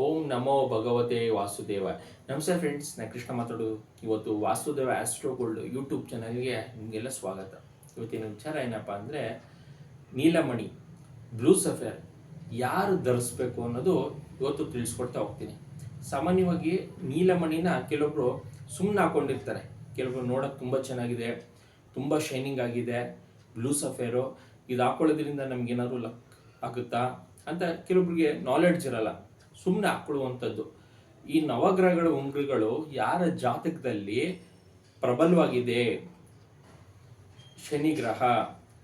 ಓಂ ನಮೋ ಭಗವತೆ ವಾಸುದೇವ. ನಮಸ್ತೆ ಫ್ರೆಂಡ್ಸ್ ನಾನು ಕೃಷ್ಣ ಮಾತಾಡೋದು. ಇವತ್ತು ವಾಸುದೇವ ಆಸ್ಟ್ರೋ ಗೋಲ್ಡ್ ಯೂಟ್ಯೂಬ್ ಚಾನಲ್ಗೆ ನಿಮಗೆಲ್ಲ ಸ್ವಾಗತ. ಇವತ್ತಿನ ವಿಚಾರ ಏನಪ್ಪ ಅಂದರೆ, ನೀಲಮಣಿ ಬ್ಲೂ ಸಫೇರ್ ಯಾರು ಧರಿಸ್ಬೇಕು ಅನ್ನೋದು ಇವತ್ತು ತಿಳಿಸ್ಕೊಡ್ತಾ ಹೋಗ್ತೀನಿ. ಸಾಮಾನ್ಯವಾಗಿ ನೀಲಮಣಿನ ಕೆಲವೊಬ್ಬರು ಸುಮ್ಮನೆ ಹಾಕೊಂಡಿರ್ತಾರೆ. ಕೆಲವರು ನೋಡೋಕೆ ತುಂಬ ಚೆನ್ನಾಗಿದೆ, ತುಂಬ ಶೈನಿಂಗ್ ಆಗಿದೆ ಬ್ಲೂ ಸಫೇರು ಇದು ಹಾಕೊಳ್ಳೋದ್ರಿಂದ ನಮ್ಗೇನಾದ್ರು ಲಕ್ ಆಗುತ್ತಾ ಅಂತ ಕೆಲವೊಬ್ರಿಗೆ ನಾಲೆಡ್ಜ್ ಇರಲ್ಲ. ಸುಮ್ಮನೆ ಹಾಕೊಳ್ಳುವಂಥದ್ದು ಈ ನವಗ್ರಹಗಳ, ಉಂಗುರಗಳು ಯಾರ ಜಾತಕದಲ್ಲಿ ಪ್ರಬಲವಾಗಿದೆ? ಶನಿ ಗ್ರಹ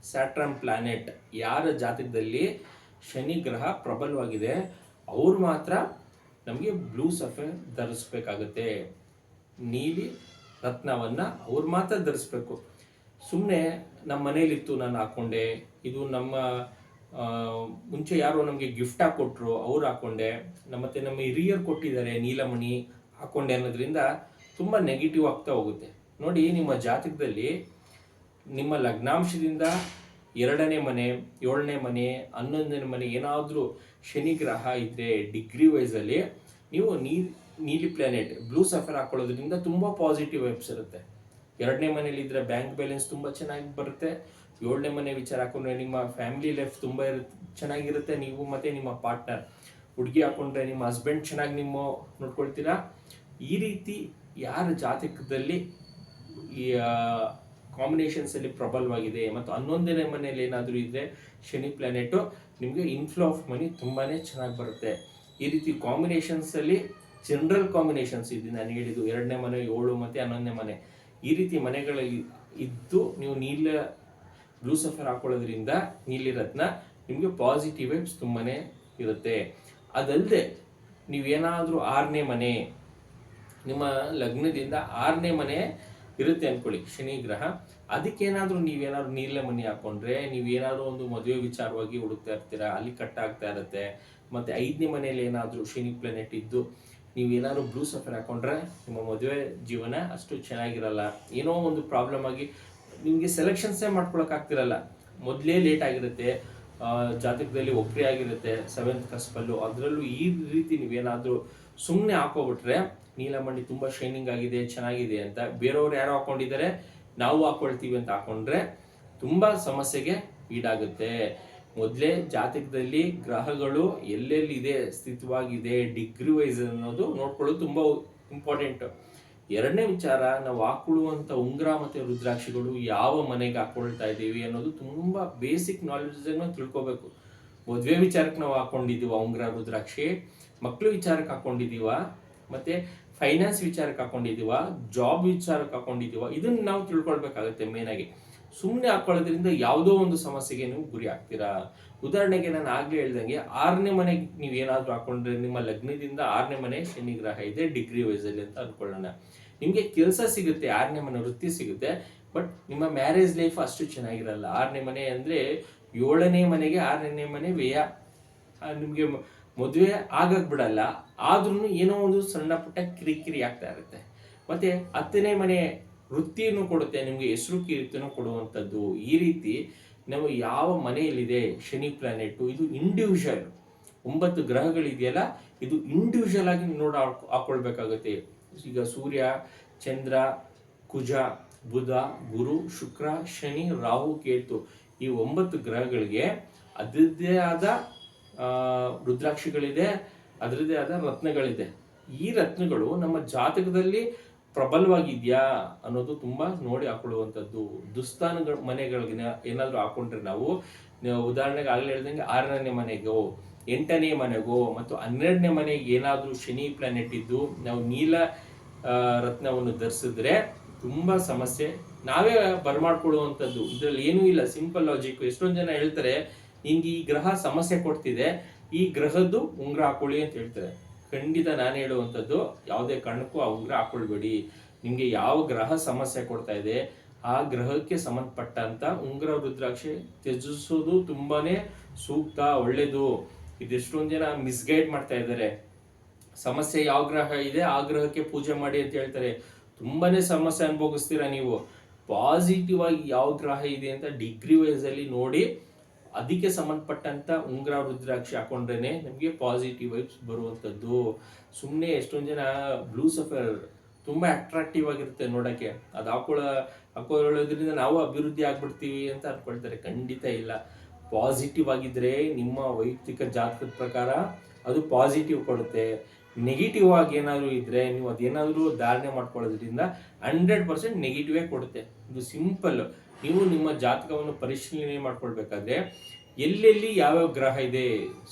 ಸ್ಯಾಟ್ರಮ್ ಪ್ಲಾನೆಟ್ ಯಾರ ಜಾತಕದಲ್ಲಿ ಶನಿ ಗ್ರಹ ಪ್ರಬಲವಾಗಿದೆ? ಅವ್ರು ಮಾತ್ರ ನಮಗೆ ಬ್ಲೂ ಸಫೆ ಧರಿಸ್ಬೇಕಾಗುತ್ತೆ. ನೀಲಿ ರತ್ನವನ್ನು ಅವ್ರು ಮಾತ್ರ ಧರಿಸ್ಬೇಕು. ಸುಮ್ಮನೆ ನಮ್ಮ ಮನೇಲಿತ್ತು ನಾನು ಹಾಕ್ಕೊಂಡೆ ಇದು ನಮ್ಮ ಮುಂಚೆ ಯಾರೋ ನಮಗೆ ಗಿಫ್ಟ್ ಹಾಕೊಟ್ರು, ಅವ್ರು ಹಾಕೊಂಡೆ. ಮತ್ತೆ ನಮ್ಮ ಹಿರಿಯರು ಕೊಟ್ಟಿದ್ದಾರೆ, ನೀಲಮಣಿ ಹಾಕೊಂಡೆ ಅನ್ನೋದ್ರಿಂದ ತುಂಬ ನೆಗೆಟಿವ್ ಆಗ್ತಾ ಹೋಗುತ್ತೆ. ನೋಡಿ, ನಿಮ್ಮ ಜಾತಕದಲ್ಲಿ ನಿಮ್ಮ ಲಗ್ನಾಂಶದಿಂದ ಎರಡನೇ ಮನೆ, ಏಳನೇ ಮನೆ, ಹನ್ನೊಂದನೇ ಮನೆ ಏನಾದರೂ ಶನಿ ಗ್ರಹ ಇದ್ದರೆ ಡಿಗ್ರಿ ವೈಸಲ್ಲಿ ನೀವು ನೀಲಿ ಪ್ಲಾನೆಟ್ ಬ್ಲೂ ಸಫರ್ ಹಾಕೊಳ್ಳೋದ್ರಿಂದ ತುಂಬ ಪಾಸಿಟಿವ್ ವೈಬ್ಸ್ ಇರುತ್ತೆ. ಎರಡನೇ ಮನೇಲಿ ಇದ್ರೆ ಬ್ಯಾಂಕ್ ಬ್ಯಾಲೆನ್ಸ್ ತುಂಬ ಚೆನ್ನಾಗಿ ಬರುತ್ತೆ. ಏಳನೇ ಮನೆ ವಿಚಾರ ಹಾಕೊಂಡ್ರೆ ನಿಮ್ಮ ಫ್ಯಾಮಿಲಿ ಲೈಫ್ ತುಂಬ ಇರುತ್ತೆ ಚೆನ್ನಾಗಿರುತ್ತೆ. ನೀವು ಮತ್ತೆ ನಿಮ್ಮ ಪಾರ್ಟ್ನರ್ ಹುಡುಗಿ ಹಾಕೊಂಡ್ರೆ ನಿಮ್ಮ ಹಸ್ಬೆಂಡ್ ಚೆನ್ನಾಗಿ ನಿಮ್ಮ ನೋಡ್ಕೊಳ್ತೀರಾ? ಈ ರೀತಿ ಯಾರ ಜಾತಕದಲ್ಲಿ ಈ ಕಾಂಬಿನೇಷನ್ಸ್ ಅಲ್ಲಿ ಪ್ರಬಲವಾಗಿದೆ ಮತ್ತು ಹನ್ನೊಂದನೇ ಮನೆಯಲ್ಲಿ ಏನಾದರೂ ಇದ್ರೆ ಶನಿ ಪ್ಲಾನೆಟು ನಿಮಗೆ ಇನ್ಫ್ಲೋ ಆಫ್ ಮನಿ ತುಂಬಾನೇ ಚೆನ್ನಾಗಿ ಬರುತ್ತೆ. ಈ ರೀತಿ ಕಾಂಬಿನೇಷನ್ಸ್ ಅಲ್ಲಿ ಜನರಲ್ ಕಾಂಬಿನೇಷನ್ಸ್ ಇದೆ. ನಾನು ಹೇಳಿದ್ದು ಎರಡನೇ ಮನೆ, ಏಳು ಮತ್ತೆ ಹನ್ನೊಂದನೇ ಮನೆ. ಈ ರೀತಿ ಮನೆಗಳಲ್ಲಿ ಇದ್ದು ನೀವು ನೀಲ ಬ್ಲೂ ಸಫರ್ ಹಾಕೊಳ್ಳೋದ್ರಿಂದ ನೀಲಿ ರತ್ನ ನಿಮಗೆ ಪಾಸಿಟಿವ್ ವೈಬ್ಸ್ ತುಂಬಾನೇ ಇರುತ್ತೆ. ಅದಲ್ಲದೆ ನೀವೇನಾದರೂ ಆರನೇ ಮನೆ, ನಿಮ್ಮ ಲಗ್ನದಿಂದ ಆರನೇ ಮನೆ ಇರುತ್ತೆ ಅನ್ಕೊಳ್ಳಿ, ಶನಿ ಗ್ರಹ. ಅದಕ್ಕೇನಾದ್ರೂ ನೀವೇನಾದ್ರು ನೀಲ ಮನೆ ಹಾಕೊಂಡ್ರೆ, ನೀವೇನಾದರೂ ಒಂದು ಮದುವೆ ವಿಚಾರವಾಗಿ ಹುಡುಕ್ತಾ ಇರ್ತೀರಾ, ಅಲ್ಲಿ ಕಟ್ ಆಗ್ತಾ ಇರುತ್ತೆ, ಮತ್ತೆ ಐದನೇ ಮನೆಯಲ್ಲಿ ಏನಾದರೂ ಶನಿ ಪ್ಲಾನೆಟ್ ಇದ್ದು ನೀವೇನಾದ್ರು ಬ್ಲೂ ಸಫರ್ ಹಾಕೊಂಡ್ರೆ ನಿಮ್ಮ ಮದುವೆ ಜೀವನ ಅಷ್ಟು ಚೆನ್ನಾಗಿರಲ್ಲ. ಏನೋ ಒಂದು ಪ್ರಾಬ್ಲಮ್ ಆಗಿ ನಿಮಗೆ ಸೆಲೆಕ್ಷನ್ಸೇ ಮಾಡ್ಕೊಳಕ್ ಆಗ್ತಿರಲ್ಲ. ಮೊದಲೇ ಲೇಟ್ ಆಗಿರುತ್ತೆ ಜಾತಕದಲ್ಲಿ ಒಬ್ಬರೇ ಆಗಿರುತ್ತೆ ಸೆವೆಂತ್ ಕಸ್ಪಲ್ಲು ಅದರಲ್ಲೂ ಈ ರೀತಿ ನೀವೇನಾದರೂ ಸುಮ್ಮನೆ ಹಾಕೋಬಿಟ್ರೆ ನೀಲಮಣಿ ತುಂಬ ಶೈನಿಂಗ್ ಆಗಿದೆ, ಚೆನ್ನಾಗಿದೆ ಅಂತ ಬೇರೆಯವ್ರು ಯಾರೋ ಹಾಕೊಂಡಿದ್ದಾರೆ, ನಾವು ಹಾಕೊಳ್ತೀವಿ ಅಂತ ಹಾಕೊಂಡ್ರೆ ತುಂಬ ಸಮಸ್ಯೆಗೆ ಈಡಾಗುತ್ತೆ. ಮೊದಲೇ ಜಾತಕದಲ್ಲಿ ಗ್ರಹಗಳು ಎಲ್ಲೆಲ್ಲಿದೆ, ಸ್ಥಿತವಾಗಿದೆ ಡಿಗ್ರಿ ವೈಸ್ ಅನ್ನೋದು ನೋಡ್ಕೊಳ್ಳೋದು ತುಂಬ ಇಂಪಾರ್ಟೆಂಟ್ ಎರಡನೇ ವಿಚಾರ, ನಾವು ಹಾಕೊಳ್ಳುವಂಥ ಉಂಗುರ ಮತ್ತು ರುದ್ರಾಕ್ಷಿಗಳು ಯಾವ ಮನೆಗೆ ಹಾಕೊಳ್ತಾ ಇದ್ದೀವಿ ಅನ್ನೋದು ತುಂಬ ಬೇಸಿಕ್ ನಾಲೆಜನ್ನು ತಿಳ್ಕೊಬೇಕು. ಮದುವೆ ವಿಚಾರಕ್ಕೆ ನಾವು ಹಾಕೊಂಡಿದ್ದೀವ ಉಂಗುರ, ರುದ್ರಾಕ್ಷಿ ಮಕ್ಕಳು ವಿಚಾರಕ್ಕೆ ಹಾಕೊಂಡಿದ್ದೀವ ಮತ್ತೆ ಫೈನಾನ್ಸ್ ವಿಚಾರಕ್ಕೆ ಹಾಕೊಂಡಿದ್ದೀವ ಜಾಬ್ ವಿಚಾರಕ್ಕೆ ಹಾಕೊಂಡಿದ್ದೀವ ಇದನ್ನ ನಾವು ತಿಳ್ಕೊಳ್ಬೇಕಾಗುತ್ತೆ ಮೇನಾಗಿ ಸುಮ್ಮನೆ ಹಾಕೊಳ್ಳೋದ್ರಿಂದ ಯಾವುದೋ ಒಂದು ಸಮಸ್ಯೆಗೆ ನೀವು ಗುರಿ ಆಗ್ತೀರಾ? ಉದಾಹರಣೆಗೆ ನಾನು ಆಗಲೇ ಹೇಳ್ದಂಗೆ ಆರನೇ ಮನೆಗೆ ನೀವು ಏನಾದರೂ ಹಾಕೊಂಡ್ರೆ ನಿಮ್ಮ ಲಗ್ನದಿಂದ ಆರನೇ ಮನೆ ಶನಿ ಗ್ರಹ ಇದೆ ಡಿಗ್ರಿ ವೈಸಲ್ಲಿ ಅಂತ ಅನ್ಕೊಳ್ಳೋಣ ನಿಮಗೆ ಕೆಲಸ ಸಿಗುತ್ತೆ, ಆರನೇ ಮನೆ ವೃತ್ತಿ ಸಿಗುತ್ತೆ ಬಟ್ ನಿಮ್ಮ ಮ್ಯಾರೇಜ್ ಲೈಫ್ ಅಷ್ಟು ಚೆನ್ನಾಗಿರಲ್ಲ. ಆರನೇ ಮನೆ ಅಂದರೆ ಏಳನೇ ಮನೆಗೆ ಆರನೇ ಮನೆ ವ್ಯಯ. ನಿಮಗೆ ಮದುವೆ ಆಗಕ್ ಬಿಡಲ್ಲ. ಆದ್ರೂ ಏನೋ ಒಂದು ಸಣ್ಣ ಪುಟ್ಟ ಕಿರಿಕಿರಿ ಆಗ್ತಾ ಇರುತ್ತೆ. ಮತ್ತೆ ಹತ್ತನೇ ಮನೆ ವೃತ್ತಿಯನ್ನು ಕೊಡುತ್ತೆ, ನಿಮಗೆ ಹೆಸರು ಕೀರ್ತಿಯನ್ನು ಕೊಡುವಂಥದ್ದು, ಈ ರೀತಿ ನಾವು ಯಾವ ಮನೆಯಲ್ಲಿದೆ, ಶನಿ ಪ್ಲಾನೆಟ್ ಇದು ಇಂಡಿವಿಜುವಲ್ ಒಂಬತ್ತು ಗ್ರಹಗಳಿದೆಯಲ್ಲ, ಇದು ಇಂಡಿವಿಜುವಲ್ ಆಗಿ ನೋಡ ಹಾಕೊಳ್ಬೇಕಾಗುತ್ತೆ. ಈಗ ಸೂರ್ಯ, ಚಂದ್ರ, ಕುಜ, ಬುಧ, ಗುರು, ಶುಕ್ರ, ಶನಿ, ರಾಹು, ಕೇತು ಈ ಒಂಬತ್ತು ಗ್ರಹಗಳಿಗೆ ಅದರದ್ದೇ ಆದ ರುದ್ರಾಕ್ಷಿಗಳಿದೆ, ಅದರದ್ದೇ ಆದ ರತ್ನಗಳಿದೆ. ಈ ರತ್ನಗಳು ನಮ್ಮ ಜಾತಕದಲ್ಲಿ ಪ್ರಬಲವಾಗಿದ್ಯಾ ಅನ್ನೋದು ತುಂಬಾ ನೋಡಿ ಹಾಕೊಳ್ಳುವಂಥದ್ದು. ದುಸ್ಥಾನಗಳ ಮನೆಗಳಿಗೆ ಏನಾದರೂ ಹಾಕೊಂಡ್ರೆ ನಾವು ಉದಾಹರಣೆಗೆ ಆಗಲೇ ಹೇಳ್ದಂಗೆ ಆರನೇ ಮನೆಗೋ, ಎಂಟನೇ ಮನೆಗೋ ಮತ್ತು ಹನ್ನೆರಡನೇ ಮನೆಗೆ ಏನಾದರೂ ಶನಿ ಪ್ಲಾನೆಟ್ ಇದ್ದು ನಾವು ನೀಲ ರತ್ನವನ್ನು ಧರಿಸಿದ್ರೆ ತುಂಬಾ ಸಮಸ್ಯೆ. ನಾವೇ ಬರಮಾಡ್ಕೊಳ್ಳುವಂಥದ್ದು. ಇದರಲ್ಲಿ ಏನೂ ಇಲ್ಲ. ಸಿಂಪಲ್ ಲಾಜಿಕ್ ಎಷ್ಟೊಂದು ಜನ ಹೇಳ್ತಾರೆ ಹಿಂಗೆ ಈ ಗ್ರಹ ಸಮಸ್ಯೆ ಕೊಡ್ತಿದೆ. ಈ ಗ್ರಹದ್ದು ಉಂಗ್ರ ಹಾಕೊಳ್ಳಿ ಅಂತ ಹೇಳ್ತಾರೆ. ಖಂಡಿತ ನಾನು ಹೇಳುವಂಥದ್ದು, ಯಾವುದೇ ಕಾರಣಕ್ಕೂ ಆ ಉಗ್ರ ಹಾಕೊಳ್ಬೇಡಿ. ನಿಮಗೆ ಯಾವ ಗ್ರಹ ಸಮಸ್ಯೆ ಕೊಡ್ತಾ ಇದೆ, ಆ ಗ್ರಹಕ್ಕೆ ಸಂಬಂಧಪಟ್ಟಂತ ಉಂಗ್ರ ರುದ್ರಾಕ್ಷಿ ತ್ಯಜಿಸೋದು ತುಂಬಾನೇ ಸೂಕ್ತ, ಒಳ್ಳೇದು. ಇದೆಷ್ಟೊಂದು ಜನ ಮಿಸ್ಗೈಡ್ ಮಾಡ್ತಾ ಇದ್ದಾರೆ. ಸಮಸ್ಯೆ ಯಾವ ಗ್ರಹ ಇದೆ, ಆ ಗ್ರಹಕ್ಕೆ ಪೂಜೆ ಮಾಡಿ ಅಂತ ಹೇಳ್ತಾರೆ. ತುಂಬಾನೇ ಸಮಸ್ಯೆ ಅನುಭವಿಸ್ತೀರಾ ನೀವು? ಪಾಸಿಟಿವ್ ಆಗಿ ಯಾವ ಗ್ರಹ ಇದೆ ಅಂತ ಡಿಗ್ರಿ ವೈಸ್ ಅಲ್ಲಿ ನೋಡಿ ಅದಕ್ಕೆ ಸಂಬಂಧಪಟ್ಟಂಥ ಉಂಗುರ ರುದ್ರಾಕ್ಷಿ ಹಾಕೊಂಡ್ರೇ ನಮಗೆ ಪಾಸಿಟಿವ್ ವೈಬ್ಸ್ ಬರುವಂಥದ್ದು ಸುಮ್ಮನೆ ಎಷ್ಟೊಂದು ಜನ ಬ್ಲೂ ಸಫರ್ ತುಂಬಾ ಅಟ್ರಾಕ್ಟಿವ್ ಆಗಿರುತ್ತೆ ನೋಡಕ್ಕೆ. ಅದು ಹಾಕೊಳ್ಳೋ ಹಾಕೊಳ್ಳೋದ್ರಿಂದ ನಾವು ಅಭಿವೃದ್ಧಿ ಆಗ್ಬಿಡ್ತೀವಿ ಅಂತ ಅಂದ್ಕೊಳ್ತಾರೆ ಖಂಡಿತ ಇಲ್ಲ. ಪಾಸಿಟಿವ್ ಆಗಿದ್ರೆ ನಿಮ್ಮ ವೈಯಕ್ತಿಕ ಜಾತಕದ ಪ್ರಕಾರ ಅದು ಪಾಸಿಟಿವ್ ಕೊಡುತ್ತೆ. ನೆಗೆಟಿವ್ ಆಗಿ ಏನಾದರೂ ಇದ್ರೆ ನೀವು ಅದೇನಾದರೂ ಧಾರಣೆ ಮಾಡ್ಕೊಳ್ಳೋದ್ರಿಂದ ಹಂಡ್ರೆಡ್ ಪರ್ಸೆಂಟ್ ನೆಗೆಟಿವೇ ಕೊಡುತ್ತೆ. ಇದು ಸಿಂಪಲ್ ನೀವು ನಿಮ್ಮ ಜಾತಕವನ್ನು ಪರಿಶೀಲನೆ ಮಾಡ್ಕೊಳ್ಬೇಕಾದ್ರೆ ಎಲ್ಲೆಲ್ಲಿ ಯಾವ್ಯಾವ ಗ್ರಹ ಇದೆ?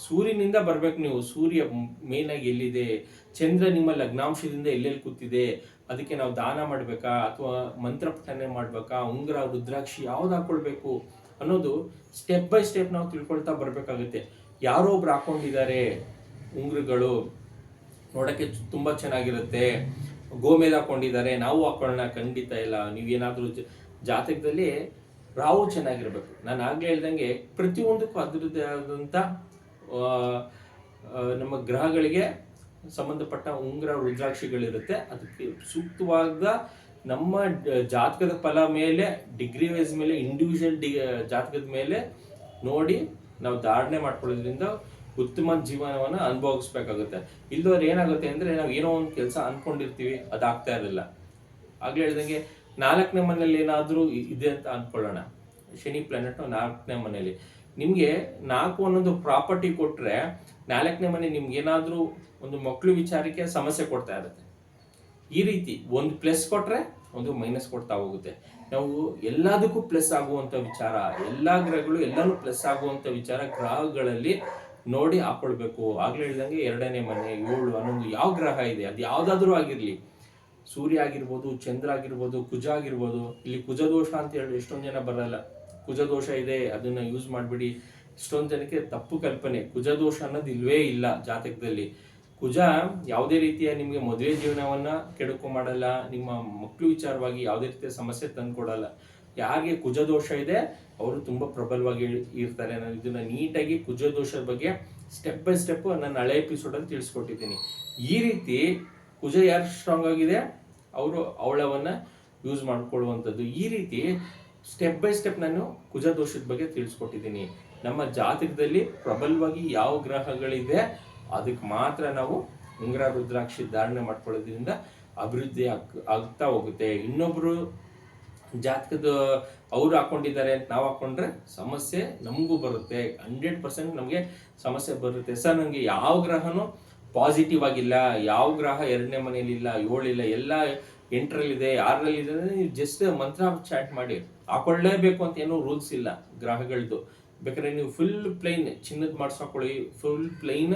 ಸೂರ್ಯನಿಂದ ಬರ್ಬೇಕು ನೀವು. ಸೂರ್ಯ ಮೇನ್ ಆಗಿ ಎಲ್ಲಿದೆ? ಚಂದ್ರ ನಿಮ್ಮ ಲಗ್ನಾಂಶದಿಂದ ಎಲ್ಲೆಲ್ಲಿ ಕೂತಿದೆ? ಅದಕ್ಕೆ ನಾವು ದಾನ ಮಾಡ್ಬೇಕಾ? ಅಥವಾ ಮಂತ್ರ ಪಠನೆ ಮಾಡ್ಬೇಕಾ? ಉಂಗುರ, ರುದ್ರಾಕ್ಷಿ ಯಾವ್ದು ಹಾಕೊಳ್ಬೇಕು? ಅನ್ನೋದು ಸ್ಟೆಪ್ ಬೈ ಸ್ಟೆಪ್ ನಾವು ತಿಳ್ಕೊಳ್ತಾ ಬರ್ಬೇಕಾಗುತ್ತೆ. ಯಾರೋ ಒಬ್ರು ಹಾಕೊಂಡಿದ್ದಾರೆ ಉಂಗುರಗಳು. ನೋಡಕ್ಕೆ ತುಂಬಾ ಚೆನ್ನಾಗಿರುತ್ತೆ. ಗೋಮೇಲೆ ಹಾಕೊಂಡಿದ್ದಾರೆ. ನಾವು ಹಾಕೊಳ್ಳೋಣ. ಖಂಡಿತ ಇಲ್ಲ ನೀವೇನಾದ್ರೂ ಜಾತಕದಲ್ಲಿ ರಾಹು ಚೆನ್ನಾಗಿರ್ಬೇಕು. ನಾನು ಆಗಲೇ ಹೇಳ್ದಂಗೆ ಪ್ರತಿಯೊಂದಕ್ಕೂ ಅದರದ್ದೇ ಆದಂತ ಆ, ಆ, ನಮ್ಮ ಗ್ರಹಗಳಿಗೆ ಸಂಬಂಧಪಟ್ಟ ಉಂಗುರ ರುದ್ರಾಕ್ಷಿಗಳಿರುತ್ತೆ ಅದಕ್ಕೆ ಸೂಕ್ತವಾದ ನಮ್ಮ ಜಾತಕದ ಫಲ ಮೇಲೆ ಡಿಗ್ರಿ ವೈಸ್ ಮೇಲೆ ಇಂಡಿವಿಜುವಲ್ ಡಿ ಜಾತಕದ ಮೇಲೆ ನೋಡಿ ನಾವು ಧಾರಣೆ ಮಾಡ್ಕೊಳ್ಳೋದ್ರಿಂದ ಉತ್ತಮ ಜೀವನವನ್ನು ಅನುಭವಿಸ್ಬೇಕಾಗುತ್ತೆ. ಇಲ್ಲದವ್ರು ಏನಾಗುತ್ತೆ ಅಂದ್ರೆ ನಾವು ಏನೋ ಒಂದು ಕೆಲಸ ಅನ್ಕೊಂಡಿರ್ತೀವಿ ಅದಾಗ್ತಾ ಇರಲಿಲ್ಲ ಆಗ್ಲೇ ಹೇಳ್ದಂಗೆ ನಾಲ್ಕನೇ ಮನೇಲಿ ಏನಾದರೂ ಇದೆ ಅಂತ ಅಂದ್ಕೊಳ್ಳೋಣ ಶನಿ ಪ್ಲಾನೆಟ್ ನಾಲ್ಕನೇ ಮನೇಲಿ ನಿಮಗೆ ನಾಲ್ಕು ಅನ್ನೋದು ಪ್ರಾಪರ್ಟಿ ಕೊಟ್ಟರೆ ನಾಲ್ಕನೇ ಮನೆ ನಿಮ್ಗೆ ಏನಾದರೂ ಒಂದು ಮಕ್ಕಳು ವಿಚಾರಕ್ಕೆ ಸಮಸ್ಯೆ ಕೊಡ್ತಾ ಇರುತ್ತೆ. ಈ ರೀತಿ ಒಂದು ಪ್ಲಸ್ ಕೊಟ್ಟರೆ ಒಂದು ಮೈನಸ್ ಕೊಡ್ತಾ ಹೋಗುತ್ತೆ. ನಾವು ಎಲ್ಲದಕ್ಕೂ ಪ್ಲಸ್ ಆಗುವಂತ ವಿಚಾರ, ಎಲ್ಲ ಗ್ರಹಗಳು ಎಲ್ಲಾನು ಪ್ಲಸ್ ಆಗುವಂತ ವಿಚಾರ ಗ್ರಹಗಳಲ್ಲಿ ನೋಡಿ ಹಾಕೊಳ್ಬೇಕು. ಆಗ್ಲೇ ಹೇಳ್ದಂಗೆ ಎರಡನೇ ಮನೆ, ಏಳು ಅನ್ನೊಂದು ಯಾವ ಗ್ರಹ ಇದೆ, ಅದು ಯಾವುದಾದ್ರೂ ಆಗಿರ್ಲಿ. ಸೂರ್ಯ ಆಗಿರ್ಬೋದು, ಚಂದ್ರ ಆಗಿರ್ಬೋದು, ಕುಜ ಆಗಿರ್ಬೋದು, ಇಲ್ಲಿ ಕುಜದೋಷ ಅಂತ ಹೇಳಿ ಎಷ್ಟೊಂದು ಜನ ಬರಲ್ಲ. ಕುಜದೋಷ ಇದೆ, ಅದನ್ನ ಯೂಸ್ ಮಾಡ್ಬಿಡಿ. ಎಷ್ಟೊಂದು ಜನಕ್ಕೆ ತಪ್ಪು ಕಲ್ಪನೆ. ಕುಜದೋಷ ಅನ್ನೋದು ಇಲ್ವೇ ಇಲ್ಲ ಜಾತಕದಲ್ಲಿ. ಕುಜ ಯಾವುದೇ ರೀತಿಯ ನಿಮಗೆ ಮದುವೆ ಜೀವನವನ್ನ ಕೆಡಕು ಮಾಡಲ್ಲ, ನಿಮ್ಮ ಮಕ್ಕಳು ವಿಚಾರವಾಗಿ ಯಾವುದೇ ರೀತಿಯ ಸಮಸ್ಯೆ ತಂದ್ಕೊಡಲ್ಲ. ಯಾರಿಗೆ ಕುಜ ದೋಷ ಇದೆ, ಅವರು ತುಂಬಾ ಪ್ರಬಲವಾಗಿ ಇರ್ತಾರೆ. ನಾನು ಇದನ್ನ ನೀಟಾಗಿ ಕುಜದೋಷದ ಬಗ್ಗೆ ಸ್ಟೆಪ್ ಬೈ ಸ್ಟೆಪ್ ನನ್ನ ಹಳೆ ಎಪಿಸೋಡ್ ಅಲ್ಲಿ ತಿಳಿಸ್ಕೊಟ್ಟಿದ್ದೀನಿ. ಈ ರೀತಿ ಕುಜ ಯಾರು ಸ್ಟ್ರಾಂಗ್ ಆಗಿದೆ? ಅವರು ಅವಳವನ್ನ ಯೂಸ್ ಮಾಡ್ಕೊಳ್ಳುವಂಥದ್ದು. ಈ ರೀತಿ ಸ್ಟೆಪ್ ಬೈ ಸ್ಟೆಪ್ ನಾನು ಕುಜ ದೋಷದ ಬಗ್ಗೆ ತಿಳಿಸ್ಕೊಟ್ಟಿದ್ದೀನಿ. ನಮ್ಮ ಜಾತಕದಲ್ಲಿ ಪ್ರಬಲವಾಗಿ ಯಾವ ಗ್ರಹಗಳಿದೆ ಅದಕ್ಕೆ ಮಾತ್ರ ನಾವು ಉಂಗ್ರ, ರುದ್ರಾಕ್ಷಿ ಧಾರಣೆ ಮಾಡ್ಕೊಳ್ಳೋದ್ರಿಂದ ಅಭಿವೃದ್ಧಿ ಆಗ್, ಆಗ್ತಾ ಹೋಗುತ್ತೆ. ಇನ್ನೊಬ್ಬರು ಜಾತಕದ ಅವ್ರು ಹಾಕೊಂಡಿದ್ದಾರೆ ಅಂತ ನಾವು ಹಾಕೊಂಡ್ರೆ ಸಮಸ್ಯೆ ನಮಗೂ ಬರುತ್ತೆ. ಹಂಡ್ರೆಡ್ ಪರ್ಸೆಂಟ್ ನಮಗೆ ಸಮಸ್ಯೆ ಬರುತ್ತೆ. ಸರ್ ನನಗೆ ಯಾವ ಗ್ರಹನೂ ಪಾಸಿಟಿವ್ ಆಗಿಲ್ಲ, ಯಾವ ಗ್ರಹ ಎರಡನೇ ಮನೇಲಿ ಇಲ್ಲ ಏಳಿಲ್ಲ ಎಲ್ಲ ಎಂಟರಲ್ಲಿದೆ ಆರರಲ್ಲಿದೆ ಅಂದ್ರೆ ನೀವು ಜಸ್ಟ್ ಮಂತ್ರ ಚಾಟ್ ಮಾಡಿ, ಹಾಕೊಳ್ಳೇಬೇಕು ಅಂತ ಏನೂ ರೂಲ್ಸ್ ಇಲ್ಲ ಗ್ರಹಗಳದ್ದು ಬೇಕಾದ್ರೆ ನೀವು ಫುಲ್ ಪ್ಲೈನ್ ಚಿನ್ನದ ಮಾಡ್ಸೋಕೊಳ್ಳಿ ಫುಲ್ ಪ್ಲೈನ್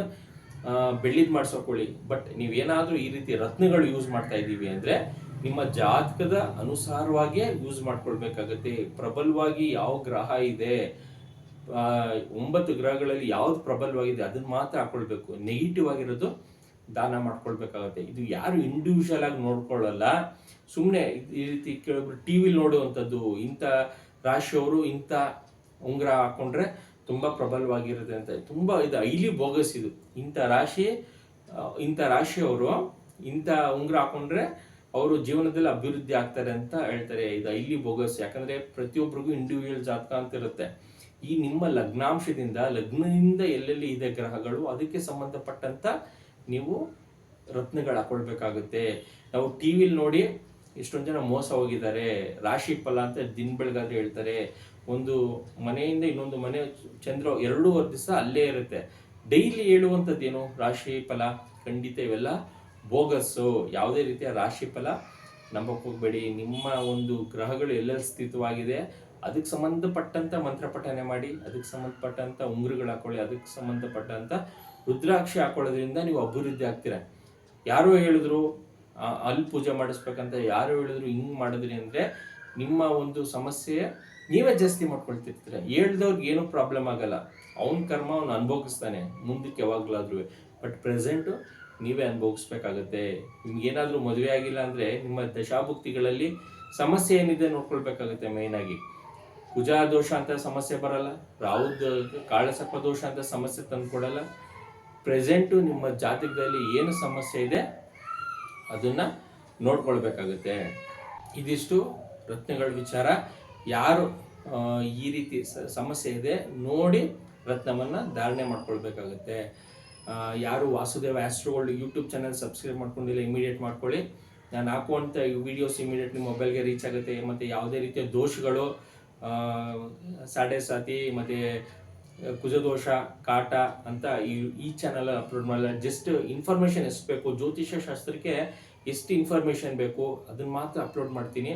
ಬೆಳ್ಳಿದ್ ಮಾಡ್ಸೋಕೊಳ್ಳಿ ಬಟ್ ನೀವೇನಾದರೂ ಈ ರೀತಿ ರತ್ನಗಳು ಯೂಸ್ ಮಾಡ್ತಾ ಇದ್ದೀವಿ ಅಂದ್ರೆ ನಿಮ್ಮ ಜಾತಕದ ಅನುಸಾರವಾಗಿಯೇ ಯೂಸ್ ಮಾಡ್ಕೊಳ್ಬೇಕಾಗತ್ತೆ. ಪ್ರಬಲವಾಗಿ ಯಾವ ಗ್ರಹ ಇದೆ ಒಂಬತ್ತು ಗ್ರಹಗಳಲ್ಲಿ ಯಾವ್ದು ಪ್ರಬಲವಾಗಿದೆ ಅದನ್ನ ಮಾತ್ರ ಹಾಕೊಳ್ಬೇಕು. ನೆಗೆಟಿವ್ ಆಗಿರೋದು ದಾನ ಮಾಡ್ಕೊಳ್ಬೇಕಾಗತ್ತೆ. ಇದು ಯಾರು ಇಂಡಿವಿಜುವಲ್ ಆಗಿ ನೋಡ್ಕೊಳ್ಳಲ್ಲ. ಸುಮ್ಮನೆ ಈ ರೀತಿ ಕೆಲವೊಬ್ರು ಟಿ ವಿಲಿ ನೋಡುವಂಥದ್ದು ಇಂಥ ರಾಶಿಯವರು ಇಂಥ ಉಂಗುರ ಹಾಕೊಂಡ್ರೆ ತುಂಬಾ ಪ್ರಬಲವಾಗಿರುತ್ತೆ ಅಂತ. ತುಂಬ ಇದು ಐಲಿ ಬೋಗಸ್ ಇದು. ಇಂಥ ರಾಶಿ ಇಂಥ ರಾಶಿಯವರು ಇಂಥ ಉಂಗುರ ಹಾಕೊಂಡ್ರೆ ಅವರು ಜೀವನದಲ್ಲಿ ಅಭಿವೃದ್ಧಿ ಆಗ್ತಾರೆ ಅಂತ ಹೇಳ್ತಾರೆ. ಇದು ಐಲಿ ಬೋಗಸ್ ಯಾಕಂದ್ರೆ ಪ್ರತಿಯೊಬ್ಬರಿಗೂ ಇಂಡಿವಿಜುವಲ್ ಜಾತಕ ಅಂತ ಇರುತ್ತೆ ಈ ನಿಮ್ಮ ಲಗ್ನಾಂಶದಿಂದ, ಲಗ್ನದಿಂದ ಎಲ್ಲೆಲ್ಲಿ ಇದೆ ಗ್ರಹಗಳು, ಅದಕ್ಕೆ ಸಂಬಂಧಪಟ್ಟಂತ ನೀವು ರತ್ನಗಳು ಹಾಕೊಳ್ಬೇಕಾಗುತ್ತೆ. ನಾವು ಟಿವಿಲಿ ನೋಡಿ ಎಷ್ಟೊಂದು ಜನ ಮೋಸ ಹೋಗಿದ್ದಾರೆ. ರಾಶಿ ಫಲ ಅಂತ ದಿನ ಬೆಳಗಾದ್ರೆ ಹೇಳ್ತಾರೆ. ಒಂದು ಮನೆಯಿಂದ ಇನ್ನೊಂದು ಮನೆ ಚಂದ್ರ ಎರಡೂವರೆ ದಿವಸ ಅಲ್ಲೇ ಇರುತ್ತೆ. ಡೈಲಿ ಹೇಳುವಂಥದ್ದೇನು? ರಾಶಿ ಫಲ, ಖಂಡಿತ ಇವೆಲ್ಲ ಬೋಗಸ್ಸು. ಯಾವುದೇ ರೀತಿಯ ರಾಶಿ ಫಲ ನಂಬಕ್ಕೆ ಹೋಗ್ಬೇಡಿ. ನಿಮ್ಮ ಒಂದು ಗ್ರಹಗಳು ಎಲ್ಲೆಲ್ಲಿ ಸ್ಥಿತವಾಗಿದೆ? ಅದಕ್ಕೆ ಸಂಬಂಧಪಟ್ಟಂತ ಮಂತ್ರ ಪಠನೆ ಮಾಡಿ, ಅದಕ್ಕೆ ಸಂಬಂಧಪಟ್ಟಂತ ಉಂಗುರುಗಳು ಹಾಕೊಳ್ಳಿ, ಅದಕ್ಕೆ ಸಂಬಂಧಪಟ್ಟಂತ ರುದ್ರಾಕ್ಷಿ ಹಾಕೊಳ್ಳೋದ್ರಿಂದ ನೀವು ಅಭಿವೃದ್ಧಿ ಆಗ್ತೀರ. ಯಾರು ಹೇಳಿದ್ರು ಅಲ್ಲಿ ಪೂಜೆ ಮಾಡಿಸ್ಬೇಕಂತ ಯಾರು ಹೇಳಿದ್ರು ಹಿಂಗ್ ಮಾಡಿದ್ರಿ ಅಂದ್ರೆ ನಿಮ್ಮ ಒಂದು ಸಮಸ್ಯೆ ನೀವೇ ಜಾಸ್ತಿ ಮಾಡ್ಕೊಳ್ತಿರ್ತೀರ. ಹೇಳ್ದವ್ರಿಗೆ ಏನೂ ಪ್ರಾಬ್ಲಮ್ ಆಗಲ್ಲ. ಅವನ ಕರ್ಮ ಅವ್ನು ಅನುಭವಿಸ್ತಾನೆ, ಮುಂದಕ್ಕೆ ಯಾವಾಗಲಾದ್ರೂ. ಬಟ್ ಪ್ರೆಸೆಂಟು ನೀವೇ ಅನುಭವಿಸ್ಬೇಕಾಗತ್ತೆ. ನಿಮ್ಗೆ ಏನಾದರೂ ಮದುವೆ ಆಗಿಲ್ಲ ಅಂದ್ರೆ ನಿಮ್ಮ ದಶಾಭುಕ್ತಿಗಳಲ್ಲಿ ಸಮಸ್ಯೆ ಏನಿದೆ ನೋಡ್ಕೊಳ್ಬೇಕಾಗತ್ತೆ ಮೇಯ್ನಾಗಿ ಕುಜ ದೋಷ ಅಂತ ಸಮಸ್ಯೆ ಬರಲ್ಲ, ರಾಹುದ ಕಾಳಸಪ್ಪ ದೋಷ ಅಂತ ಸಮಸ್ಯೆ ತಂದುಕೊಡಲ್ಲ ಪ್ರೆಸೆಂಟು ನಿಮ್ಮ ಜಾತಕದಲ್ಲಿ ಏನು ಸಮಸ್ಯೆ ಇದೆ ಅದನ್ನ ನೋಡ್ಕೊಳ್ಬೇಕಾಗುತ್ತೆ. ಇದಿಷ್ಟು ರತ್ನಗಳ ವಿಚಾರ. ಯಾರು ಈ ರೀತಿ ಸಮಸ್ಯೆ ಇದೆ ನೋಡಿ ರತ್ನವನ್ನು ಧಾರಣೆ ಮಾಡ್ಕೊಳ್ಬೇಕಾಗುತ್ತೆ. ಯಾರು Vasudeva AstroGold YouTube channel subscribe ಮಾಡ್ಕೊಂಡಿಲ್ಲ ಇಮಿಡಿಯೇಟ್ ಮಾಡ್ಕೊಳ್ಳಿ. ನಾನು ಹಾಕುವಂಥ ವಿಡಿಯೋಸ್ ಇಮಿಡಿಯೇಟ್ ನಿಮ್ಮ ಮೊಬೈಲ್ಗೆ ರೀಚ್ ಆಗುತ್ತೆ. ಮತ್ತು ಯಾವುದೇ ರೀತಿಯ ದೋಷಗಳು ಸಾಡೆ ಸಾತಿ ಮತ್ತು ಕುಜದೋಷ, ಕಾಟ ಅಂತ ಈ ಈ ಚಾನಲ್ ಅಪ್ಲೋಡ್ ಮಾಡಲ್ಲ ಜಸ್ಟ್ ಇನ್ಫಾರ್ಮೇಷನ್ ಎಷ್ಟು ಬೇಕು? ಜ್ಯೋತಿಷ್ಯ ಶಾಸ್ತ್ರಕ್ಕೆ ಎಷ್ಟು ಇನ್ಫಾರ್ಮೇಷನ್ ಬೇಕು? ಅದನ್ನು ಮಾತ್ರ ಅಪ್ಲೋಡ್ ಮಾಡ್ತೀನಿ.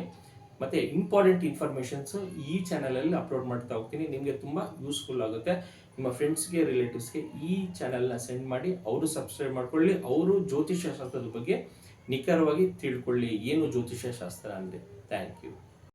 ಮತ್ತು ಇಂಪಾರ್ಟೆಂಟ್ ಇನ್ಫಾರ್ಮೇಷನ್ಸ್ ಈ ಚಾನಲಲ್ಲಿ ಅಪ್ಲೋಡ್ ಮಾಡ್ತಾ ಹೋಗ್ತೀನಿ. ನಿಮಗೆ ತುಂಬ ಯೂಸ್ಫುಲ್ ಆಗುತ್ತೆ. ನಿಮ್ಮ ಫ್ರೆಂಡ್ಸ್ಗೆ ರಿಲೇಟಿವ್ಸ್ಗೆ ಈ ಚಾನಲ್ನ ಸೆಂಡ್ ಮಾಡಿ, ಅವರು ಸಬ್ಸ್ಕ್ರೈಬ್ ಮಾಡ್ಕೊಳ್ಳಿ. ಅವರು ಜ್ಯೋತಿಷ್ಯ ಶಾಸ್ತ್ರದ ಬಗ್ಗೆ ನಿಖರವಾಗಿ ತಿಳ್ಕೊಳ್ಳಿ. ಏನು ಜ್ಯೋತಿಷ್ಯ ಶಾಸ್ತ್ರ ಅಂದರೆ ಥ್ಯಾಂಕ್ ಯು